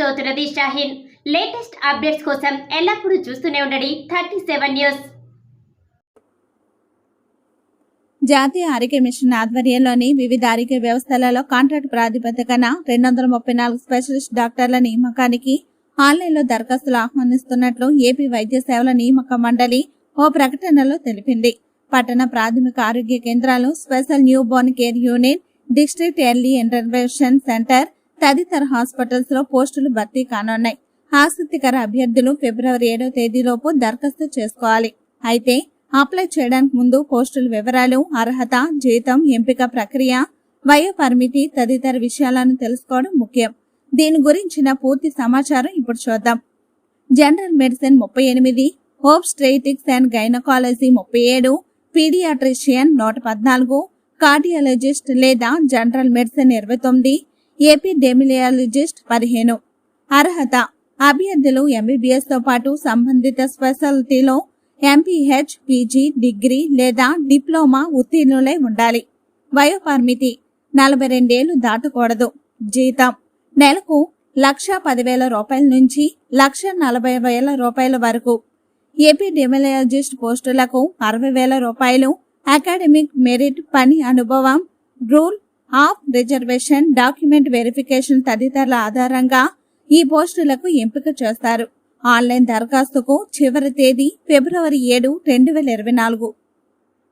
చౌతురది Shaheen. Latest updates కోసం ఎల్లప్పుడూ చూస్తూనే ఉండండి థర్టీ సెవెన్ న్యూస్. జాతీయ ఆరోగ్య మిషన్ ఆధ్వర్యంలోని వివిధ ఆరోగ్య వ్యవస్థలలో కాంట్రాక్ట్ ప్రాతిపదికన రెండు వందల ముప్పై నాలుగు స్పెషలిస్ట్ డాక్టర్ల నియామకానికి ఆన్లైన్లో దరఖాస్తులు ఆహ్వానిస్తున్నట్లు ఏపీ వైద్య సేవల నియామక మండలి ఓ ప్రకటనలో తెలిపింది. పట్టణ ప్రాథమిక ఆరోగ్య కేంద్రాలు special newborn care unit district early intervention centre తదితర హాస్పిటల్స్లో పోస్టులు భర్తీ కానున్నాయి. ఆసక్తికర అభ్యర్థులు ఫిబ్రవరి ఏడో తేదీలోపు దరఖాస్తు చేసుకోవాలి. అయితే అప్లై చేయడానికి ముందు పోస్టుల వివరాలు అర్హత జీతం ఎంపిక ప్రక్రియ వయో పరిమితి తదితర విషయాలను తెలుసుకోవడం ముఖ్యం. దీని గురించిన పూర్తి సమాచారం ఇప్పుడు చూద్దాం. జనరల్ మెడిసిన్ ముప్పై ఎనిమిది హోప్స్ట్రేటిక్స్ అండ్ గైనకాలజీ ముప్పై ఏడు పీడియాట్రిషియన్ నూట పద్నాలుగు కార్డియాలజిస్ట్ లేదా జనరల్ మెడిసిన్ ఇరవై తొమ్మిది ఎపిడెమిలియాలజిస్ట్ పదిహేను. అర్హత అభ్యర్థులు ఎంబీబీఎస్తో పాటు సంబంధిత స్పెషాలిటీలో ఎంపీహెచ్ పీజీ డిగ్రీ లేదా డిప్లొమా ఉత్తీర్ణులై ఉండాలి. వయోపరిమితి నలభై రెండేళ్ళు దాటకూడదు. జీతం నెలకు లక్ష పదివేల రూపాయల నుంచి లక్ష నలభై వేల రూపాయల వరకు. ఎపిడెమిలజిస్ట్ పోస్టులకు అరవై వేల రూపాయలు. అకాడమిక్ మెరిట్ పని అనుభవం rule of reservation document verification తదితరుల ఆధారంగా ఈ పోస్టులకు ఎంపిక చేస్తారు. ఆన్లైన్ దరఖాస్తుకు చివరి తేదీ ఫిబ్రవరి ఏడు రెండు వేల ఇరవై నాలుగు.